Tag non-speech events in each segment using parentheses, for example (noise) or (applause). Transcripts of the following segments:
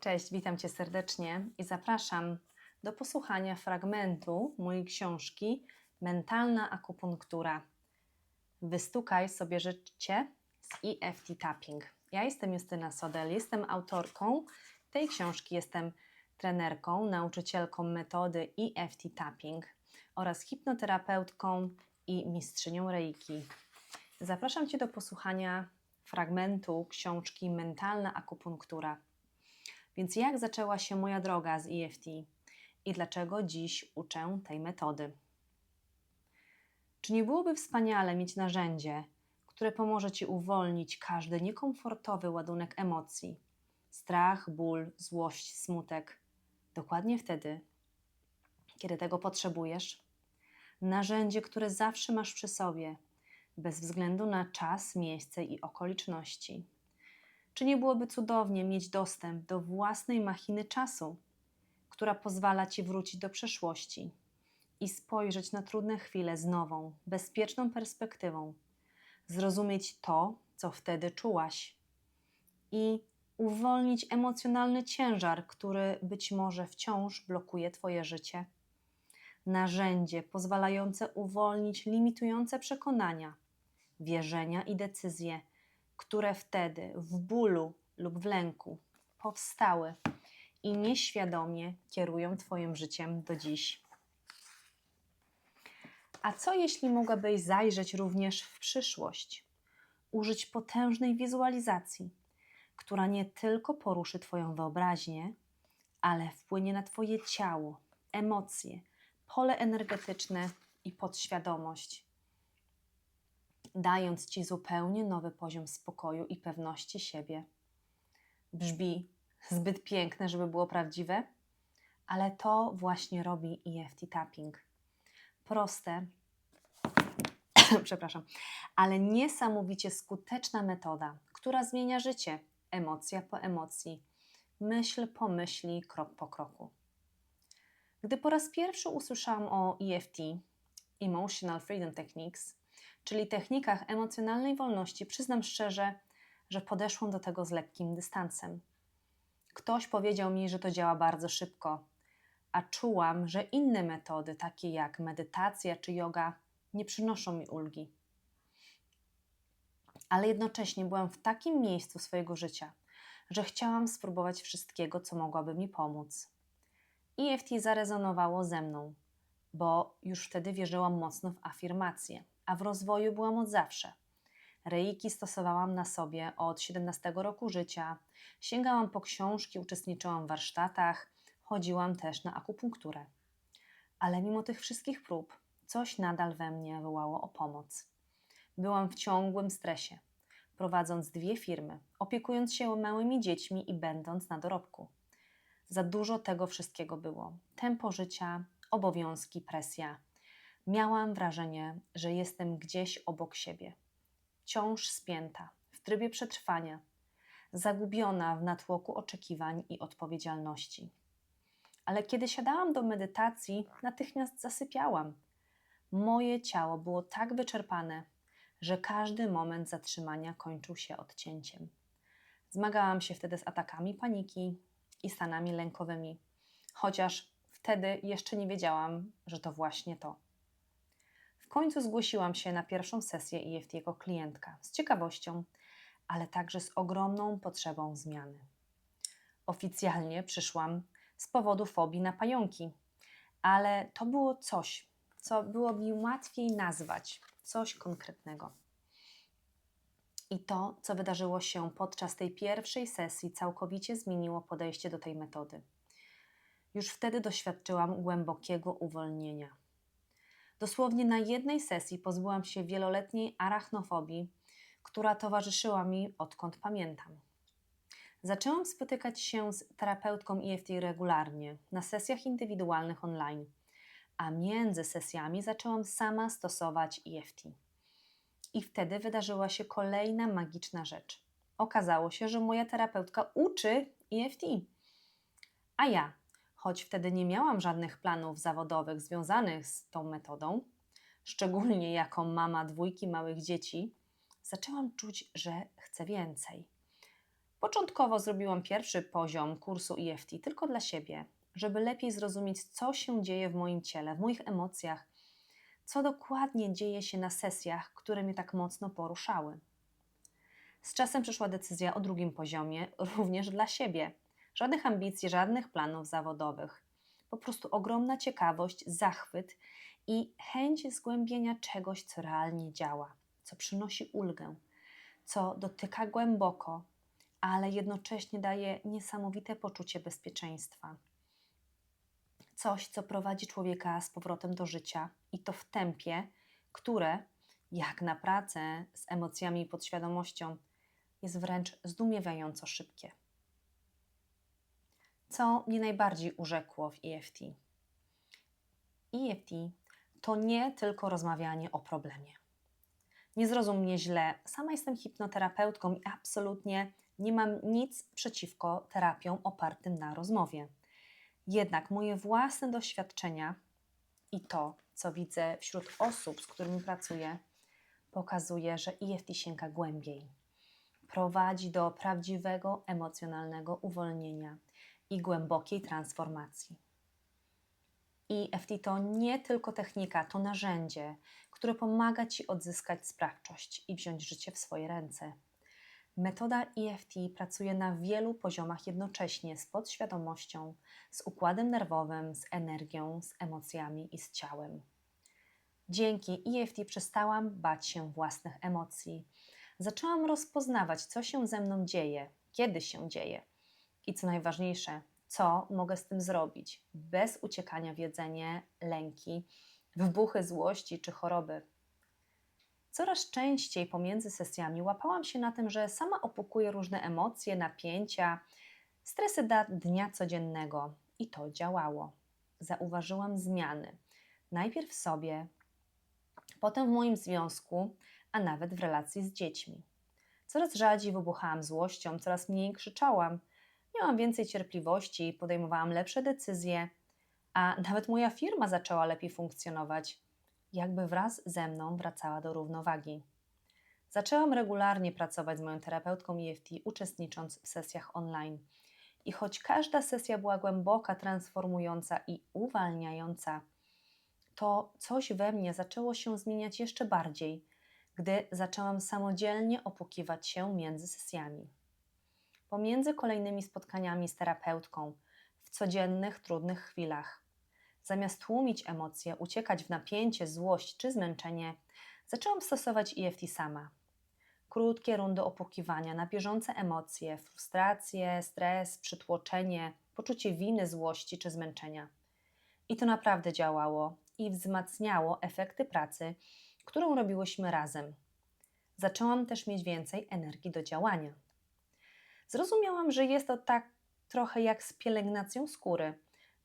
Cześć, witam Cię serdecznie i zapraszam do posłuchania fragmentu mojej książki Mentalna akupunktura. Wystukaj sobie życie z EFT Tapping. Ja jestem Justyna Sodel, jestem autorką tej książki, jestem trenerką, nauczycielką metody EFT Tapping oraz hipnoterapeutką i mistrzynią Reiki. Zapraszam Cię do posłuchania fragmentu książki Mentalna akupunktura. Więc jak zaczęła się moja droga z EFT i dlaczego dziś uczę tej metody? Czy nie byłoby wspaniale mieć narzędzie, które pomoże Ci uwolnić każdy niekomfortowy ładunek emocji strach, ból, złość, smutek dokładnie wtedy, kiedy tego potrzebujesz? Narzędzie, które zawsze masz przy sobie, bez względu na czas, miejsce i okoliczności. Czy nie byłoby cudownie mieć dostęp do własnej machiny czasu, która pozwala ci wrócić do przeszłości i spojrzeć na trudne chwile z nową, bezpieczną perspektywą, zrozumieć to, co wtedy czułaś i uwolnić emocjonalny ciężar, który być może wciąż blokuje Twoje życie? Narzędzie pozwalające uwolnić limitujące przekonania, wierzenia i decyzje które wtedy w bólu lub w lęku powstały i nieświadomie kierują Twoim życiem do dziś. A co jeśli mogłabyś zajrzeć również w przyszłość? Użyć potężnej wizualizacji, która nie tylko poruszy Twoją wyobraźnię, ale wpłynie na Twoje ciało, emocje, pole energetyczne i podświadomość dając Ci zupełnie nowy poziom spokoju i pewności siebie. Brzmi zbyt piękne, żeby było prawdziwe, ale to właśnie robi EFT tapping. Proste, (coughs) przepraszam, ale niesamowicie skuteczna metoda, która zmienia życie, emocja po emocji, myśl po myśli, krok po kroku. Gdy po raz pierwszy usłyszałam o EFT, Emotional Freedom Techniques, czyli technikach emocjonalnej wolności, przyznam szczerze, że podeszłam do tego z lekkim dystansem. Ktoś powiedział mi, że to działa bardzo szybko, a czułam, że inne metody, takie jak medytacja czy yoga, nie przynoszą mi ulgi. Ale jednocześnie byłam w takim miejscu swojego życia, że chciałam spróbować wszystkiego, co mogłaby mi pomóc. EFT zarezonowało ze mną, bo już wtedy wierzyłam mocno w afirmacje a w rozwoju byłam od zawsze. Reiki stosowałam na sobie od 17 roku życia, sięgałam po książki, uczestniczyłam w warsztatach, chodziłam też na akupunkturę. Ale mimo tych wszystkich prób, coś nadal we mnie wołało o pomoc. Byłam w ciągłym stresie, prowadząc dwie firmy, opiekując się małymi dziećmi i będąc na dorobku. Za dużo tego wszystkiego było: tempo życia, obowiązki, presja Miałam wrażenie, że jestem gdzieś obok siebie, wciąż spięta, w trybie przetrwania, zagubiona w natłoku oczekiwań i odpowiedzialności. Ale kiedy siadałam do medytacji, natychmiast zasypiałam. Moje ciało było tak wyczerpane, że każdy moment zatrzymania kończył się odcięciem. Zmagałam się wtedy z atakami paniki i stanami lękowymi, chociaż wtedy jeszcze nie wiedziałam, że to właśnie to. W końcu zgłosiłam się na pierwszą sesję EFT jako klientka z ciekawością, ale także z ogromną potrzebą zmiany. Oficjalnie przyszłam z powodu fobii na pająki, ale to było coś, co było mi łatwiej nazwać, coś konkretnego. I to, co wydarzyło się podczas tej pierwszej sesji, całkowicie zmieniło podejście do tej metody. Już wtedy doświadczyłam głębokiego uwolnienia Dosłownie na jednej sesji pozbyłam się wieloletniej arachnofobii, która towarzyszyła mi odkąd pamiętam. Zaczęłam spotykać się z terapeutką EFT regularnie, na sesjach indywidualnych online, a między sesjami zaczęłam sama stosować EFT. I wtedy wydarzyła się kolejna magiczna rzecz. Okazało się, że moja terapeutka uczy EFT. A ja, choć wtedy nie miałam żadnych planów zawodowych związanych z tą metodą, szczególnie jako mama dwójki małych dzieci, zaczęłam czuć, że chcę więcej. Początkowo zrobiłam pierwszy poziom kursu EFT tylko dla siebie, żeby lepiej zrozumieć, co się dzieje w moim ciele, w moich emocjach, co dokładnie dzieje się na sesjach, które mnie tak mocno poruszały. Z czasem przyszła decyzja o drugim poziomie, również dla siebie. Żadnych ambicji, żadnych planów zawodowych. Po prostu ogromna ciekawość, zachwyt i chęć zgłębienia czegoś, co realnie działa, co przynosi ulgę, co dotyka głęboko, ale jednocześnie daje niesamowite poczucie bezpieczeństwa. Coś, co prowadzi człowieka z powrotem do życia i to w tempie, które, jak na pracę z emocjami i podświadomością, jest wręcz zdumiewająco szybkie. Co mnie najbardziej urzekło w EFT? EFT to nie tylko rozmawianie o problemie. Nie zrozum mnie źle, sama jestem hipnoterapeutką i absolutnie nie mam nic przeciwko terapiom opartym na rozmowie. Jednak moje własne doświadczenia i to, co widzę wśród osób, z którymi pracuję, pokazuje, że EFT sięga głębiej. Prowadzi do prawdziwego emocjonalnego uwolnienia i głębokiej transformacji. EFT to nie tylko technika, to narzędzie, które pomaga Ci odzyskać sprawczość i wziąć życie w swoje ręce. Metoda EFT pracuje na wielu poziomach jednocześnie z podświadomością, z układem nerwowym, z energią, z emocjami i z ciałem. Dzięki EFT przestałam bać się własnych emocji. Zaczęłam rozpoznawać, co się ze mną dzieje, kiedy się dzieje i co najważniejsze, co mogę z tym zrobić, bez uciekania w jedzenie, lęki, wybuchy złości czy choroby. Coraz częściej pomiędzy sesjami łapałam się na tym, że sama opukuję różne emocje, napięcia, stresy dnia codziennego i to działało. Zauważyłam zmiany. Najpierw w sobie, potem w moim związku, a nawet w relacji z dziećmi. Coraz rzadziej wybuchałam złością, coraz mniej krzyczałam, miałam więcej cierpliwości, podejmowałam lepsze decyzje, a nawet moja firma zaczęła lepiej funkcjonować jakby wraz ze mną wracała do równowagi. Zaczęłam regularnie pracować z moją terapeutką EFT, uczestnicząc w sesjach online. I choć każda sesja była głęboka, transformująca i uwalniająca, to coś we mnie zaczęło się zmieniać jeszcze bardziej, gdy zaczęłam samodzielnie opukiwać się między sesjami. Pomiędzy kolejnymi spotkaniami z terapeutką, w codziennych, trudnych chwilach, Zamiast tłumić emocje, uciekać w napięcie, złość czy zmęczenie, zaczęłam stosować EFT sama. Krótkie rundy opukiwania na bieżące emocje, frustrację, stres, przytłoczenie, poczucie winy, złości czy zmęczenia. I to naprawdę działało i wzmacniało efekty pracy, którą robiłyśmy razem. Zaczęłam też mieć więcej energii do działania. Zrozumiałam, że jest to tak trochę jak z pielęgnacją skóry –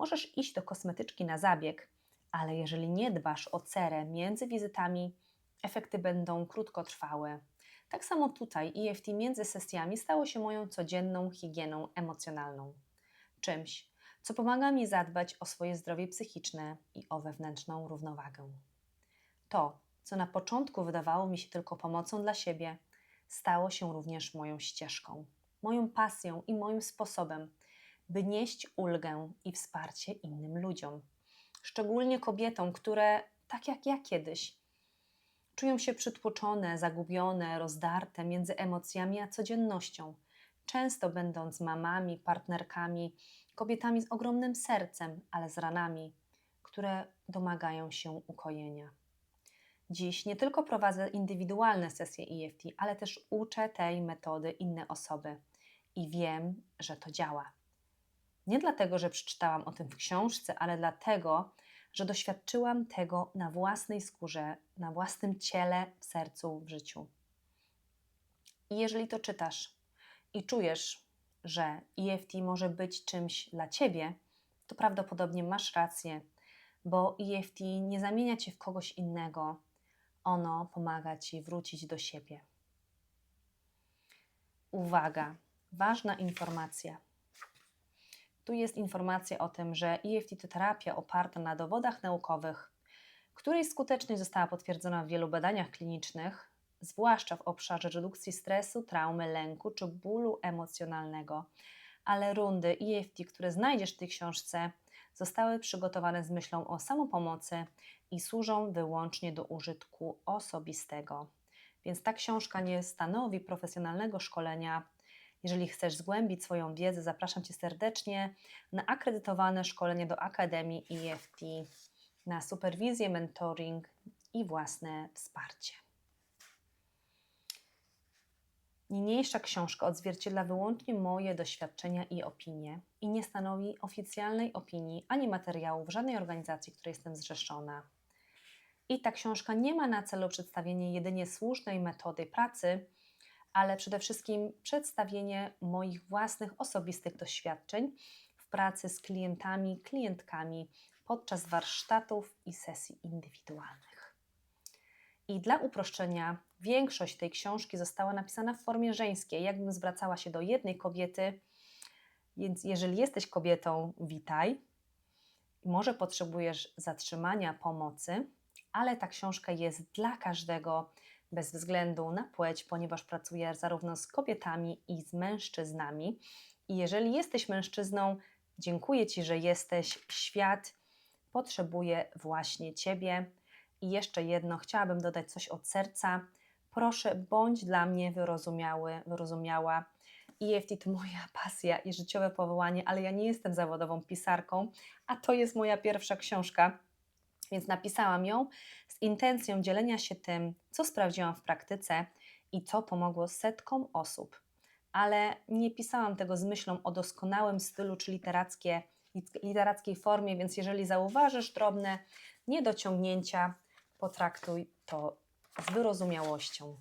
Możesz iść do kosmetyczki na zabieg, ale jeżeli nie dbasz o cerę między wizytami, efekty będą krótkotrwałe. Tak samo tutaj EFT między sesjami stało się moją codzienną higieną emocjonalną. Czymś, co pomaga mi zadbać o swoje zdrowie psychiczne i o wewnętrzną równowagę. To, co na początku wydawało mi się tylko pomocą dla siebie, stało się również moją ścieżką, moją pasją i moim sposobem by nieść ulgę i wsparcie innym ludziom, szczególnie kobietom, które, tak jak ja kiedyś, czują się przytłoczone, zagubione, rozdarte między emocjami a codziennością, często będąc mamami, partnerkami, kobietami z ogromnym sercem, ale z ranami, które domagają się ukojenia. Dziś nie tylko prowadzę indywidualne sesje EFT, ale też uczę tej metody inne osoby i wiem, że to działa. Nie dlatego, że przeczytałam o tym w książce, ale dlatego, że doświadczyłam tego na własnej skórze, na własnym ciele, w sercu, w życiu. I jeżeli to czytasz i czujesz, że EFT może być czymś dla ciebie, to prawdopodobnie masz rację, bo EFT nie zamienia cię w kogoś innego, ono pomaga ci wrócić do siebie. Uwaga, ważna informacja. Tu jest informacja o tym, że EFT to terapia oparta na dowodach naukowych, której skuteczność została potwierdzona w wielu badaniach klinicznych zwłaszcza w obszarze redukcji stresu, traumy, lęku czy bólu emocjonalnego. Ale rundy EFT, które znajdziesz w tej książce, zostały przygotowane z myślą o samopomocy i służą wyłącznie do użytku osobistego. Więc ta książka nie stanowi profesjonalnego szkolenia. Jeżeli chcesz zgłębić swoją wiedzę, zapraszam Cię serdecznie na akredytowane szkolenie do Akademii EFT, na superwizję, mentoring i własne wsparcie. Niniejsza książka odzwierciedla wyłącznie moje doświadczenia i opinie i nie stanowi oficjalnej opinii ani materiału w żadnej organizacji, której jestem zrzeszona. I ta książka nie ma na celu przedstawienie jedynie słusznej metody pracy, ale przede wszystkim przedstawienie moich własnych osobistych doświadczeń w pracy z klientami, klientkami podczas warsztatów i sesji indywidualnych. I dla uproszczenia, większość tej książki została napisana w formie żeńskiej, jakbym zwracała się do jednej kobiety. Więc jeżeli jesteś kobietą, witaj. Może potrzebujesz zatrzymania, pomocy, ale ta książka jest dla każdego, bez względu na płeć, ponieważ pracuję zarówno z kobietami i z mężczyznami. I jeżeli jesteś mężczyzną, dziękuję Ci, że jesteś. Świat potrzebuje właśnie Ciebie. I jeszcze jedno, chciałabym dodać coś od serca. Proszę, bądź dla mnie wyrozumiały, wyrozumiała. EFT to moja pasja i życiowe powołanie, ale ja nie jestem zawodową pisarką, a to jest moja pierwsza książka, więc napisałam ją z intencją dzielenia się tym, co sprawdziłam w praktyce i co pomogło setkom osób. Ale nie pisałam tego z myślą o doskonałym stylu czy literackie, literackiej formie, więc jeżeli zauważysz drobne niedociągnięcia, potraktuj to z wyrozumiałością.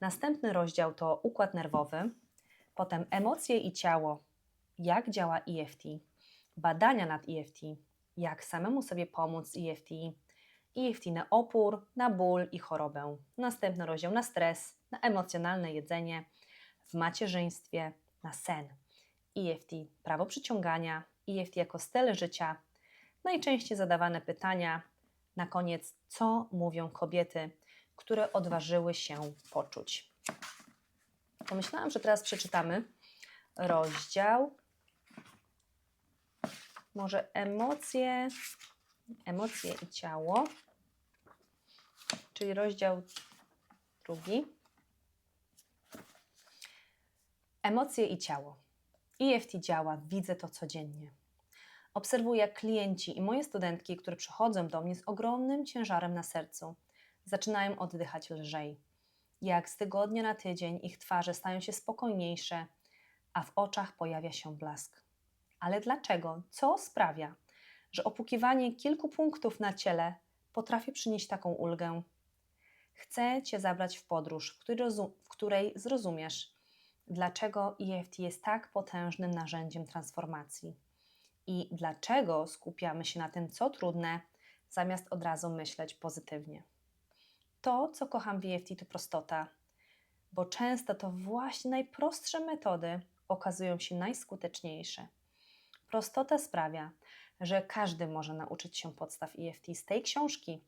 Następny rozdział to układ nerwowy, potem emocje i ciało, jak działa EFT, badania nad EFT, jak samemu sobie pomóc EFT, EFT na opór, na ból i chorobę. Następny rozdział na stres, na emocjonalne jedzenie, w macierzyństwie, na sen. EFT, prawo przyciągania, EFT jako styl życia, najczęściej zadawane pytania, na koniec, co mówią kobiety, które odważyły się poczuć. Pomyślałam, że teraz przeczytamy rozdział może emocje, emocje i ciało, czyli rozdział drugi. Emocje i ciało. EFT działa, widzę to codziennie. Obserwuję, jak klienci i moje studentki, które przychodzą do mnie z ogromnym ciężarem na sercu, zaczynają oddychać lżej. Jak z tygodnia na tydzień ich twarze stają się spokojniejsze, a w oczach pojawia się blask. Ale dlaczego? Co sprawia, że opukiwanie kilku punktów na ciele potrafi przynieść taką ulgę? Chcę Cię zabrać w podróż, w której, zrozumiesz, dlaczego EFT jest tak potężnym narzędziem transformacji i dlaczego skupiamy się na tym, co trudne, zamiast od razu myśleć pozytywnie. To, co kocham w EFT, to prostota, bo często to właśnie najprostsze metody okazują się najskuteczniejsze. Prostota sprawia, że każdy może nauczyć się podstaw EFT z tej książki,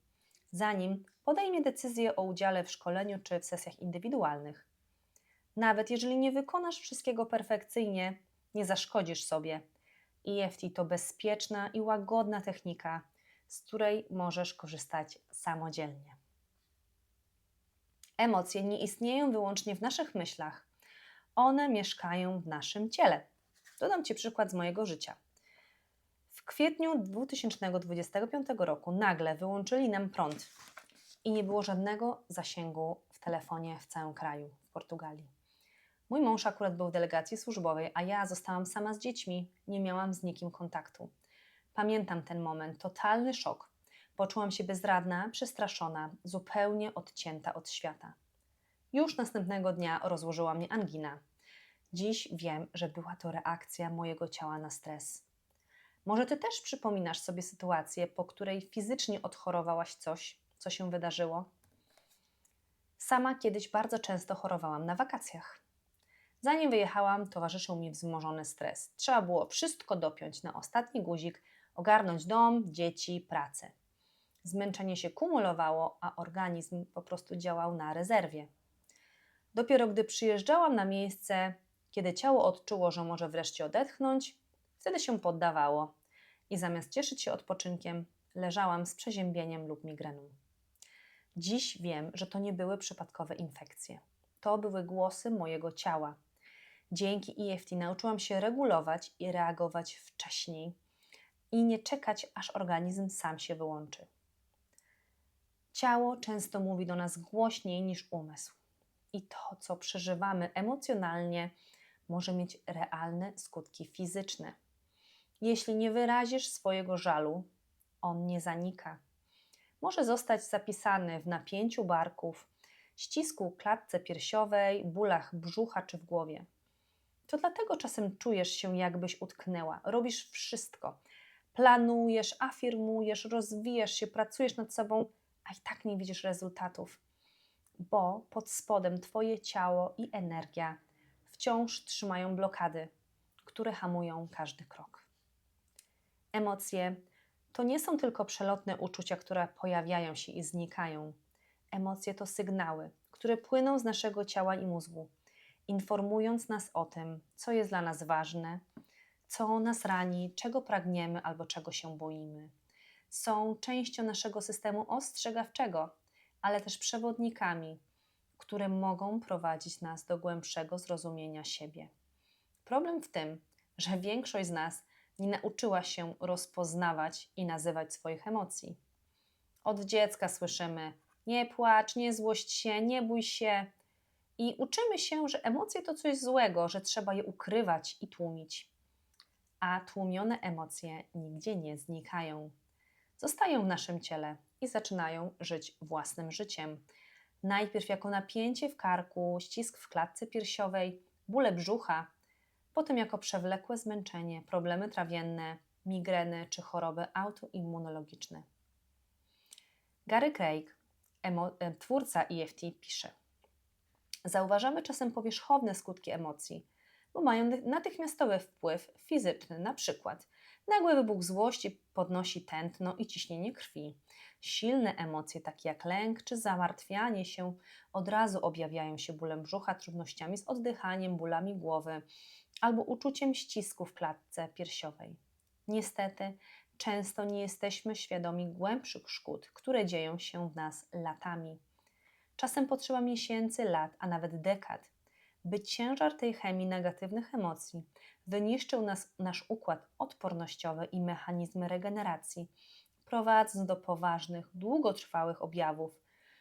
zanim podejmie decyzję o udziale w szkoleniu czy w sesjach indywidualnych. Nawet jeżeli nie wykonasz wszystkiego perfekcyjnie, nie zaszkodzisz sobie. EFT to bezpieczna i łagodna technika, z której możesz korzystać samodzielnie. Emocje nie istnieją wyłącznie w naszych myślach, one mieszkają w naszym ciele. Dodam Ci przykład z mojego życia. W kwietniu 2025 roku nagle wyłączyli nam prąd i nie było żadnego zasięgu w telefonie w całym kraju, w Portugalii. Mój mąż akurat był w delegacji służbowej, a ja zostałam sama z dziećmi, nie miałam z nikim kontaktu. Pamiętam ten moment, totalny szok. Poczułam się bezradna, przestraszona, zupełnie odcięta od świata. Już następnego dnia rozłożyła mnie angina. Dziś wiem, że była to reakcja mojego ciała na stres. Może ty też przypominasz sobie sytuację, po której fizycznie odchorowałaś coś, co się wydarzyło? Sama kiedyś bardzo często chorowałam na wakacjach. Zanim wyjechałam, towarzyszył mi wzmożony stres. Trzeba było wszystko dopiąć na ostatni guzik, ogarnąć dom, dzieci, pracę. Zmęczenie się kumulowało, a organizm po prostu działał na rezerwie. Dopiero gdy przyjeżdżałam na miejsce, kiedy ciało odczuło, że może wreszcie odetchnąć, wtedy się poddawało i zamiast cieszyć się odpoczynkiem, leżałam z przeziębieniem lub migreną. Dziś wiem, że to nie były przypadkowe infekcje. To były głosy mojego ciała. Dzięki EFT nauczyłam się regulować i reagować wcześniej i nie czekać, aż organizm sam się wyłączy. Ciało często mówi do nas głośniej niż umysł. I to, co przeżywamy emocjonalnie, może mieć realne skutki fizyczne. Jeśli nie wyrazisz swojego żalu, on nie zanika. Może zostać zapisany w napięciu barków, ścisku klatce piersiowej, bólach brzucha czy w głowie. To dlatego czasem czujesz się, jakbyś utknęła. Robisz wszystko. Planujesz, afirmujesz, rozwijasz się, pracujesz nad sobą, a i tak nie widzisz rezultatów, bo pod spodem Twoje ciało i energia wciąż trzymają blokady, które hamują każdy krok. Emocje to nie są tylko przelotne uczucia, które pojawiają się i znikają. Emocje to sygnały, które płyną z naszego ciała i mózgu, informując nas o tym, co jest dla nas ważne, co nas rani, czego pragniemy albo czego się boimy. Są częścią naszego systemu ostrzegawczego, ale też przewodnikami, które mogą prowadzić nas do głębszego zrozumienia siebie. Problem w tym, że większość z nas nie nauczyła się rozpoznawać i nazywać swoich emocji. Od dziecka słyszymy: nie płacz, nie złość się, nie bój się. I uczymy się, że emocje to coś złego, że trzeba je ukrywać i tłumić. A tłumione emocje nigdzie nie znikają. Zostają w naszym ciele i zaczynają żyć własnym życiem. Najpierw jako napięcie w karku, ścisk w klatce piersiowej, bóle brzucha, potem jako przewlekłe zmęczenie, problemy trawienne, migreny czy choroby autoimmunologiczne. Gary Craig, e, twórca EFT, pisze: Zauważamy czasem powierzchowne skutki emocji, bo mają natychmiastowy wpływ fizyczny, na przykład nagły wybuch złości podnosi tętno i ciśnienie krwi. Silne emocje, takie jak lęk czy zamartwianie się, od razu objawiają się bólem brzucha, trudnościami z oddychaniem, bólami głowy albo uczuciem ścisku w klatce piersiowej. Niestety, często nie jesteśmy świadomi głębszych szkód, które dzieją się w nas latami. Czasem potrzeba miesięcy, lat, a nawet dekad, by ciężar tej chemii negatywnych emocji wyniszczył nas, nasz układ odpornościowy i mechanizmy regeneracji, prowadząc do poważnych, długotrwałych objawów,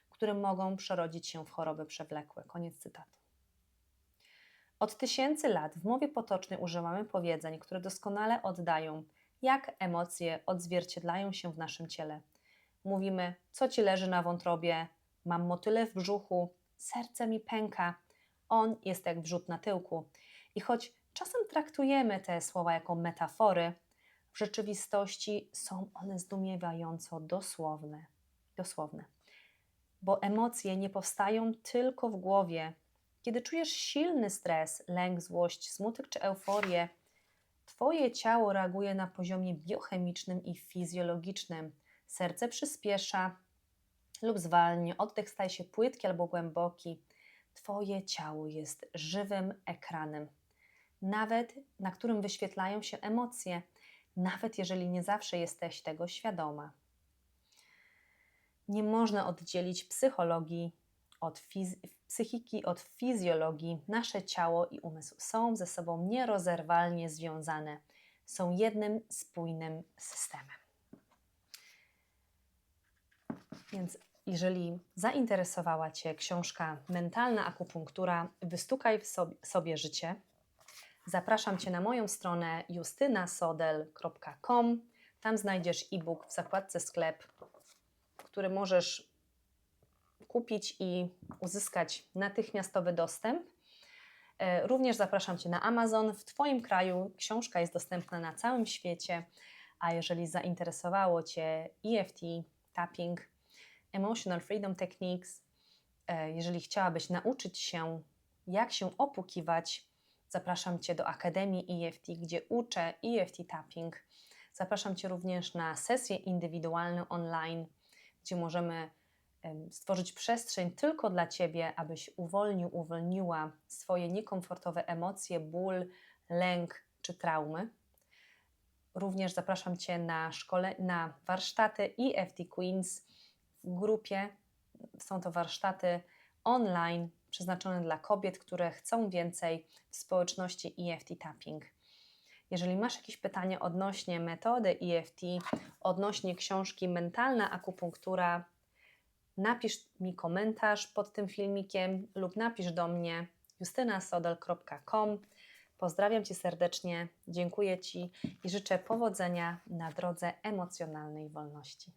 które mogą przerodzić się w choroby przewlekłe. Koniec cytatu. Od tysięcy lat w mowie potocznej używamy powiedzeń, które doskonale oddają, jak emocje odzwierciedlają się w naszym ciele. Mówimy, co ci leży na wątrobie, mam motyle w brzuchu, serce mi pęka, on jest jak wrzut na tyłku. I choć czasem traktujemy te słowa jako metafory, w rzeczywistości są one zdumiewająco dosłowne. dosłowne. Bo emocje nie powstają tylko w głowie, kiedy czujesz silny stres, lęk, złość, smutek czy euforię, Twoje ciało reaguje na poziomie biochemicznym i fizjologicznym. Serce przyspiesza lub zwalnia, oddech staje się płytki albo głęboki. Twoje ciało jest żywym ekranem, nawet na którym wyświetlają się emocje, nawet jeżeli nie zawsze jesteś tego świadoma. Nie można oddzielić psychologii od psychiki, od fizjologii, nasze ciało i umysł są ze sobą nierozerwalnie związane, są jednym spójnym systemem. Więc jeżeli zainteresowała Cię książka Mentalna akupunktura, wystukaj w sobie, życie, zapraszam Cię na moją stronę justynasodel.com. Tam znajdziesz e-book w zakładce sklep, który możesz kupić i uzyskać natychmiastowy dostęp. E, również zapraszam Cię na Amazon. W Twoim kraju książka jest dostępna na całym świecie, a jeżeli zainteresowało Cię EFT, tapping, Emotional Freedom Techniques, e, jeżeli chciałabyś nauczyć się, jak się opukiwać, zapraszam Cię do Akademii EFT, gdzie uczę EFT tapping. Zapraszam Cię również na sesję indywidualną online, gdzie możemy em, stworzyć przestrzeń tylko dla Ciebie, abyś uwolnił, uwolniła swoje niekomfortowe emocje, ból, lęk czy traumy. Również zapraszam Cię na, szkole, na warsztaty EFT Queens w grupie. Są to warsztaty online przeznaczone dla kobiet, które chcą więcej w społeczności EFT Tapping. Jeżeli masz jakieś pytanie odnośnie metody EFT, odnośnie książki Mentalna akupunktura, napisz mi komentarz pod tym filmikiem lub napisz do mnie justynasodel.com. Pozdrawiam Cię serdecznie, dziękuję Ci i życzę powodzenia na drodze emocjonalnej wolności.